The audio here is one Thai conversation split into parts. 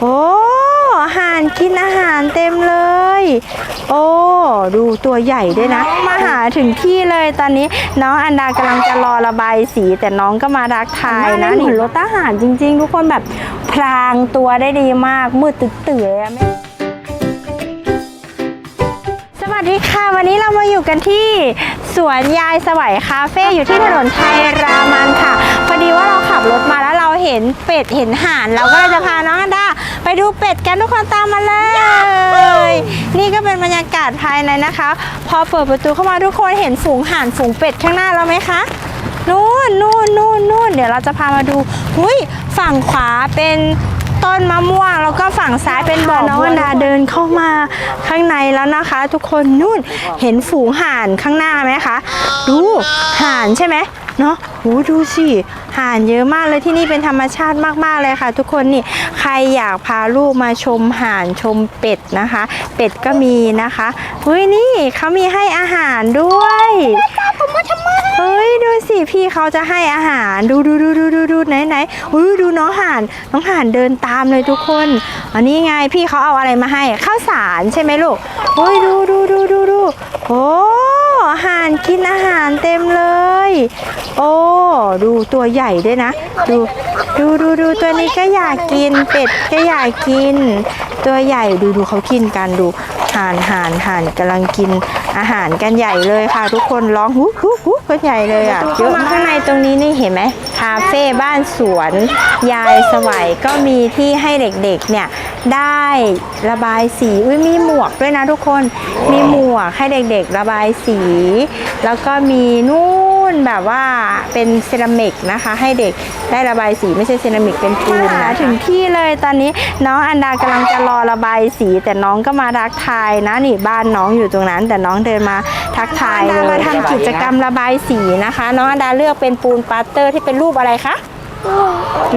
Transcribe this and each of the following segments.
โอ้ห่านกินอาหารเต็มเลย โอ้ดูตัวใหญ่ด้วยนะ มาหาถึงที่เลยตอนนี้ น้องอันดากำลังจะรอระบายสี แต่น้องก็มารักทายนะนี่รถทหารจริง ๆ ทุกคนแบบพรางตัวได้ดีมากมืดตื่นๆเลยอะไม่สวัสดีค่ะ วันนี้เรามาอยู่กันที่สวนยายสวัยคาเฟ่อยู่ที่ถนนไทยรามันค่ะ พอดีว่าเราขับรถมาแล้วเราเห็นเป็ดเห็นห่าน เราก็เลยจะพาน้องอันดา ดูเป็ดกันทุกคนตามมาเลย นี่ก็เป็นบรรยากาศภายในนะคะ พอเปิดประตูเข้ามาทุกคนเห็นฝูงห่านฝูงเป็ดข้างหน้าเราไหมคะนู่นนู่นนู่นนู่นเดี๋ยวเราจะพามาดูหุยฝั่งขวาเป็นต้นมะม่วงแล้วก็ฝั่งซ้ายเป็นบ่อน้องนดาเดินเข้ามาข้างในแล้วนะคะ ทุกคนนู่นเห็นฝูงห่านข้างหน้าไหมคะ ดูห่านใช่ไหม เนาะโหดูสิห่านเยอะมากเลยที่นี่เป็นธรรมชาติมากๆเลยค่ะ ทุกคนนี่ใครอยากพาลูกมาชมห่านชมเป็ดนะคะ เป็ดก็มีนะคะเฮ้ยนี่เขามีให้อาหารด้วยเฮ้ยดูสิพี่เขาจะให้อาหารดูดูดูดูดูดูไหนไหนอุ้ยดูน้องห่านน้องห่านเดินตามเลยทุกคนอันนี้ไงพี่เขาเอาอะไรมาให้ข้าวสารใช่ไหมลูกเฮ้ยดูดูดูดูดูโอ้ ห่านกินอาหารเต็มเลย โอ้ ดูตัวใหญ่ด้วยนะ ดู ดูดูดูตัวนี้ก็อยากกิน เป็ดก็อยากกิน ตัวใหญ่ดูดูเขากินกันดู ห่านห่านห่านกำลังกินอาหารกันใหญ่เลยค่ะ ทุกคนร้องฮุฮุฮุกันใหญ่เลยอะเยอะมากข้างในตรงนี้นี่เห็นไหมคาเฟ่บ้านสวน ยายสวัยก็มีที่ให้เด็กๆเนี่ยได้ระบายสีอุ้ยมีหมวกด้วยนะทุกคนมีหมวกให้เด็กๆระบายสี แล้วก็มีนู่น แบบว่าเป็นเซรามิกนะคะ ให้เด็กได้ระบายสีไม่ใช่เซรามิกเป็นปูนนะถึงที่เลยตอนนี้น้องอันดากำลังจะรอระบายสี แต่น้องก็มาทักทายนะนี่บ้านน้องอยู่ตรงนั้น แต่น้องเดินมาทักทายเลยมาทำกิจกรรมระบายสีนะคะ น้องอันดาเลือกเป็นปูนปาสเตอร์ที่เป็นรูปอะไรคะ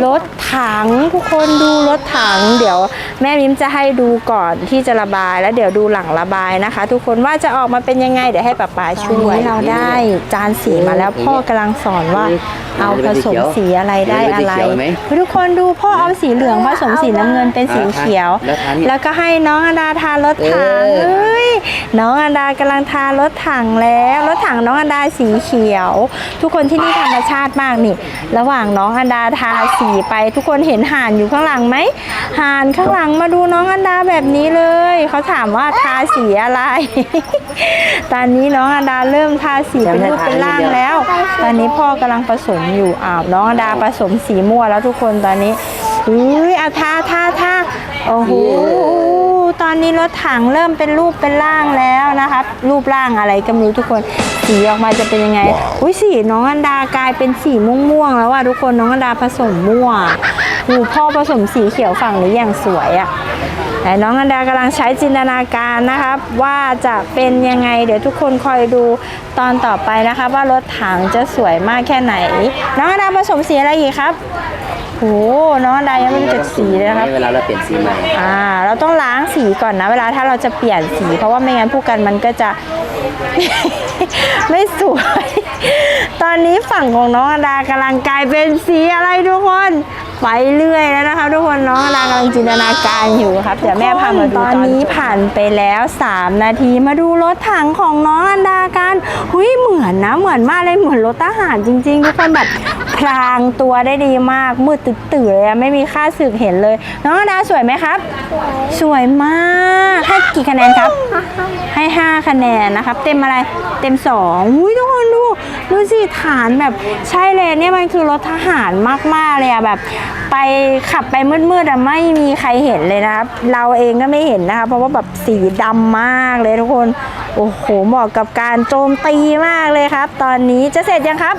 รถถังทุกคนดูรถถัง เดี๋ยวแม่มิมจะให้ดูก่อนที่จะระบาย แล้วเดี๋ยวดูหลังระบายนะคะ ทุกคนว่าจะออกมาเป็นยังไงเดี๋ยวให้ป๊าป๊าช่วยเราได้จานสีมาแล้วพ่อกำลังสอนว่าเอาผสมสีอะไรได้อะไรทุกคนดูพ่อเอาสีเหลืองผสมสีน้ำเงินเป็นสีเขียวแล้วทานี่แล้วก็ให้น้องอดาทารถถังเออเฮ้ยน้องอดากำลังทารถถังแล้วรถถังน้องอดาสีเขียว ทุกคนที่นี่ธรรมชาติมากนี่ ระหว่างน้องอดาทาสีไปทุกคนเห็นห่านอยู่ข้างหลังไหมห่านข้างหลังมาดูน้องอดาแบบนี้เลย เขาถามว่าทาสีอะไร ตอนนี้น้องอดาเริ่มทาสีเป็นรูปเป็นร่างแล้ว ตอนนี้พ่อกำลังผสมอยู่อ้าวน้องอดาผสมสีม่วงแล้วทุกคนตอนนี้อุ้ยเอาทาทาทาโอ้โห ตอนนี้รถถังเริ่มเป็นรูปเป็นร่างแล้วนะครับรูปร่างอะไรก็ไม่รู้ทุกคนสีออกมาจะเป็นยังไง อุ้ยสีน้องอันดากลายเป็นสีม่วงๆแล้วว่ะทุกคนน้องอันดาผสมม่วงหูพ่อผสมสีเขียวฝั่งนี้อย่างสวยอะ่ะแต่น้องอันดากำลังใช้จินตนาการนะครับ ว่าจะเป็นยังไง เดี๋ยวทุกคนคอยดูตอนต่อไปนะคะ ว่ารถถังจะสวยมากแค่ไหน น้องอันดาผสมสีอะไรอีกครับโหน้องอันดายังไม่รู้จักสีเลยนะครับ เวลาเราเปลี่ยนสีใหม่อ่า เราต้องล้างสีก่อนนะ เวลาถ้าเราจะเปลี่ยนสี เพราะว่าไม่งั้นผู้กันมันก็จะ ไม่สวย ตอนนี้ฝั่งของน้องอดากำลังกลายเป็นสีอะไรทุกคน ไปเรื่อยแล้วนะคะทุกคนน้องอดากำลังจินตนาการอยู่ครับเดี๋ยวแม่พามาดูตอนนี้ผ่านไปแล้ว 3 นาทีมาดูรถถังของน้องอันดากัน หุยเหมือนนะเหมือนมากเลยเหมือนรถทหารจริงๆทุกคนแบบ พรางตัวได้ดีมาก มืดตื่นๆเลยอะไม่มีค่าสึกเห็นเลย น้องอันดาสวยไหมครับ สวยมากให้กี่คะแนนครับ ให้ 5 คะแนนนะครับ เต็มอะไรเต็ม2อุ้ยทุกคนดูดูสิฐานแบบใช่เลยเนี่ยมันคือรถทหารมากๆเลยอะแบบไปขับไปมืดๆอะไม่มีใครเห็นเลยนะครับ เราเองก็ไม่เห็นนะคะเพราะว่าแบบสีดำมากเลยทุกคน โอ้โหเหมาะกับการโจมตีมากเลยครับ ตอนนี้จะเสร็จยังครับ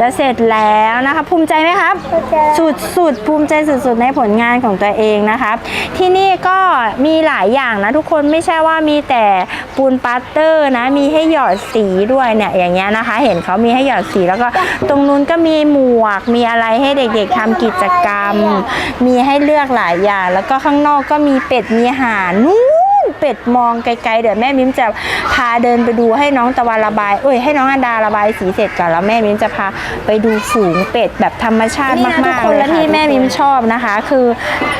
จะเสร็จแล้วนะคะภูมิใจไหมครับ สุดสุดภูมิใจสุดๆในผลงานของตัวเองนะครับ ที่นี่ก็มีหลายอย่างนะทุกคนไม่ใช่ว่ามีแต่ปูนปาสเตอร์นะมีให้หยอดสีด้วยเนี่ยอย่างเงี้ยนะคะ เห็นเขามีให้หยอดสีแล้วก็ตรงนู้นก็มีหมวก มีอะไรให้เด็กๆทำกิจกรรม มีให้เลือกหลายอย่าง แล้วก็ข้างนอกก็มีเป็ดมีห่านนู่น เป็ดมองไกลๆเดี๋ยวแม่มิ้มจะพาเดินไปดูให้น้องตะวันระบายเอ้ยให้น้องอันดาระบายสีเสร็จก่อนแล้วแม่มิ้มจะพาไปดูฝูงเป็ดแบบธรรมชาติมากๆเลยและที่แม่มิ้มชอบนะคะ คือ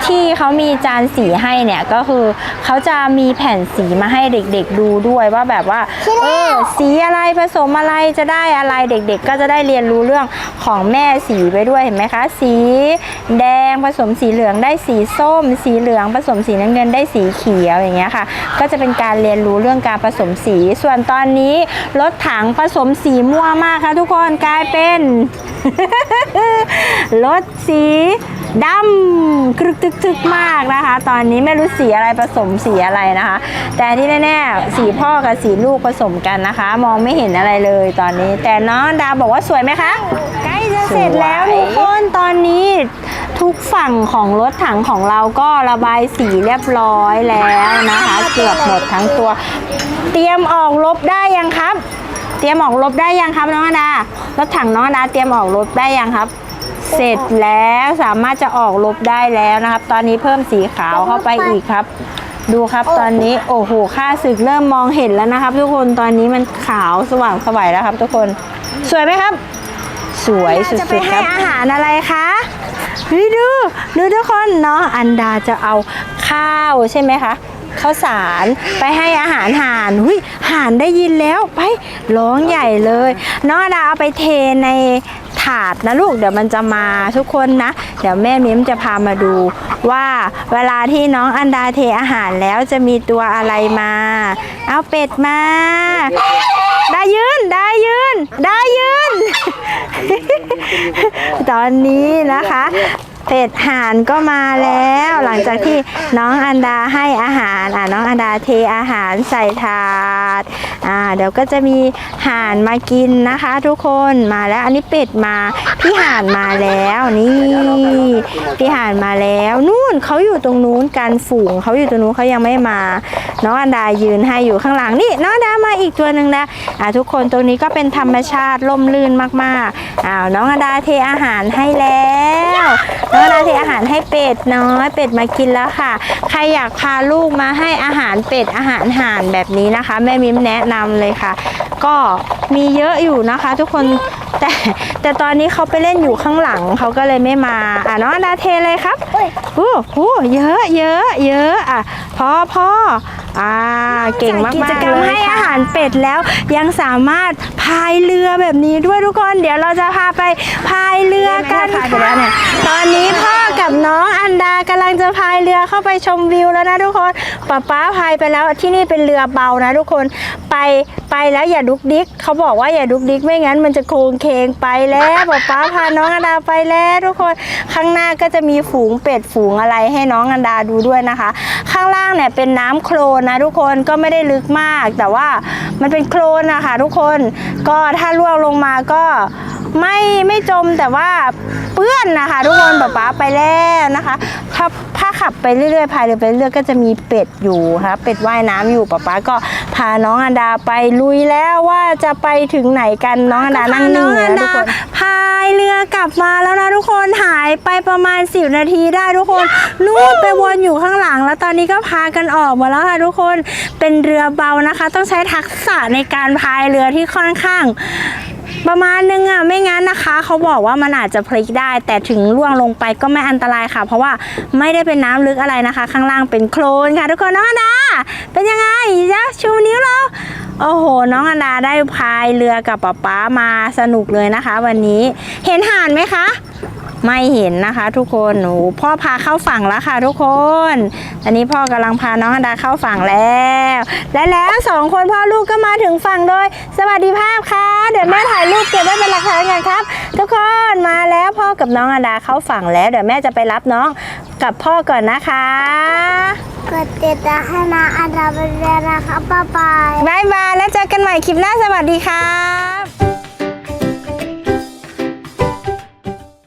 ที่เขามีจานสีให้เนี่ยก็คือเขาจะมีแผ่นสีมาให้เด็กๆดูด้วยว่าแบบว่าเออสีอะไรผสมอะไรจะได้อะไรเด็กๆ ก็จะได้เรียนรู้เรื่องของแม่สีไปด้วยเห็นไหมคะ สีแดงผสมสีเหลืองได้สีส้ม สีเหลืองผสมสีน้ำเงินได้สีเขียวอย่างเงี้ยค่ะก็จะเป็นการเรียนรู้เรื่องการผสมสี ส่วนตอนนี้รถถังผสมสีม่วงมากค่ะทุกคนกลายเป็นรถสีดำกรึกตึกตึกมากนะคะ ตอนนี้ไม่รู้สีอะไรผสมสีอะไรนะคะ แต่ที่แน่ๆสีพ่อกับสีลูกผสมกันนะคะ มองไม่เห็นอะไรเลยตอนนี้ แต่น้องดาบอกว่าสวยไหมคะ ใกล้จะเสร็จแล้วทุกคนตอนนี้ ทุกฝั่งของรถถังของเราก็ระบายสีเรียบร้อยแล้วนะคะ เกือบหมดทั้งตัว เตรียมออกรบได้ยังครับ เตรียมออกรบได้ยังครับน้องอดารถถังน้องอดาเตรียมออกรบได้ยังครับ เสร็จแล้วสามารถจะออกรบได้แล้วนะครับ ตอนนี้เพิ่มสีขาวเข้าไปอีกครับดูครับตอนนี้โอ้โหค่าศึกเริ่มมองเห็นแล้วนะครับ ทุกคนตอนนี้มันขาวสว่างสวัยแล้วครับ ทุกคน สวยไหมครับ สวยสุดๆครับจะไปให้อาหารอะไรคะ เฮ้ยดูดูทุกคนเนาะอันดาจะเอาข้าวใช่ไหมคะข้าวสารไปให้อาหารห่านหุยห่านได้ยินแล้วไปร้องใหญ่เลยน้องอันดาเอาไปเทในถาดนะลูกเดี๋ยวมันจะมาทุกคนนะ เดี๋ยวแม่มิ้มจะพามาดูว่าเวลาที่น้องอันดาเทอาหารแล้วจะมีตัวอะไรมา เอาเป็ดมา ได้ยืนได้ยืน ได้ยืน ตอนนี้นะคะ เป็ดห่านก็มาแล้ว หลังจากที่น้องอันดาให้อาหารอะน้องอันดาเทอาหารใส่ถาดอ่าเดี๋ยวก็จะมีห่านมากินนะคะ ทุกคนมาแล้วอันนี้เป็ดมาพี่ห่านมาแล้วนี่พี่ห่านมาแล้วนู่นเขาอยู่ตรงนู้นกันฝูงเขาอยู่ตรงนู้นเขายังไม่มา น้องอันดายืนให้อยู่ข้างหลังนี่น้องอันดามาอีกตัวหนึ่งนะอ่าทุกคนตรงนี้ก็เป็นธรรมชาติร่มรื่นมากๆอ้าวน้องอันดาเทอาหารให้แล้วน้องอันาเทอาหารให้เป็ดน้อย เป็ดมากินแล้วค่ะ ใครอยากพาลูกมาให้อาหารเป็ดอาหารห่านแบบนี้นะคะ แม่มิมแนะนำเลยค่ะ ก็มีเยอะอยู่นะคะ ทุกคนแต่แต่ตอนนี้เขาไปเล่นอยู่ข้างหลังเขาก็เลยไม่มาอะน้องนดาเทเลยครับโอ้โหเยอะเยอะเยอะอะพ่อพ่ออ่าเก่งมากๆกิจกรรมเลยให้อาหารเป็ดแล้วยังสามารถพายเรือแบบนี้ด้วยทุกคน เดี๋ยวเราจะพาไปพายเรือกันพา ตอนนี้พ่อกับน้องอันดากำลังจะพายเรือเข้าไปชมวิวแล้วนะทุกคนป๊าป๊าพายไปแล้วที่นี่เป็นเรือเบานะทุกคนไปไปแล้วอย่าดุกดิกเขาบอกว่าอย่าดุกดิกไม่งั้นมันจะโค้งเคงไปแล้วป๊าป๊าพาน้องอันดาไปแล้วทุกคนข้างหน้าก็จะมีฝูงเป็ดฝูงอะไรให้น้องอันดาดูด้วยนะคะ ข้างล่างเนี่ยเป็นน้ำโคลนนะทุกคนก็ไม่ได้ลึกมาก แต่ว่ามันเป็นโคลนนะคะทุกคนก็ถ้าล่วงลงมาก็ ไม่ไม่จมแต่ว่าเปื้อนนะคะทุกคนป๊าป๊าไปแล้วนะคะ ถ้าถ้าขับไปเรื่อยๆพายเรือไปเรื่อยก็จะมีเป็ดอยู่ค่ะเป็ดว่ายน้ำอยู่ป๊าป๊าก็พาน้องอันดาไปลุยแล้วว่าจะไปถึงไหนกันน้องอันดานั่งนิ่งเลยนะทุกคนพายเรือกลับมาแล้วนะทุกคนหายไปประมาณ10นาทีได้ทุกคนนู่นไปวนอยู่ข้างหลัง แล้วตอนนี้ก็พากันออกมาแล้วค่ะทุกคนเป็นเรือเบานะคะ ต้องใช้ทักษะในการพายเรือที่ค่อนข้าง ประมาณนึงอะไม่งั้นนะคะ เขาบอกว่ามันอาจจะพลิกได้ แต่ถึงล่วงลงไปก็ไม่อันตรายค่ะ เพราะว่าไม่ได้เป็นน้ำลึกอะไรนะคะ ข้างล่างเป็นโคลนค่ะ ทุกคนน้องอันดาเป็นยังไงจ๊ะชูนิ้วเราโอ้โห น้องอันดาได้พายเรือกับป๊าป๊ามาสนุกเลยนะคะ วันนี้เห็นห่านไหมคะ ไม่เห็นนะคะ ทุกคนหนูพ่อพาเข้าฝั่งแล้วค่ะ ทุกคนอันนี้พ่อกำลังพาน้องอันดาเข้าฝั่งแล้ว และแล้วสองคนพ่อลูกก็มาถึงฝั่งโดย สวัสดีภาพค่ะ เดี๋ยวแม่ถ่ายรูปเก็บไว้เป็นหลักฐานกันครับ ทุกคนมาแล้วพ่อกับน้องอันดาเข้าฝั่งแล้ว เดี๋ยวแม่จะไปรับน้องกับพ่อก่อนนะคะกดติดตามให้นะอันดับเรียนนะครับบ๊ายบายบายบายแล้วเจอกันใหม่คลิปหน้าสวัสดีค่ะ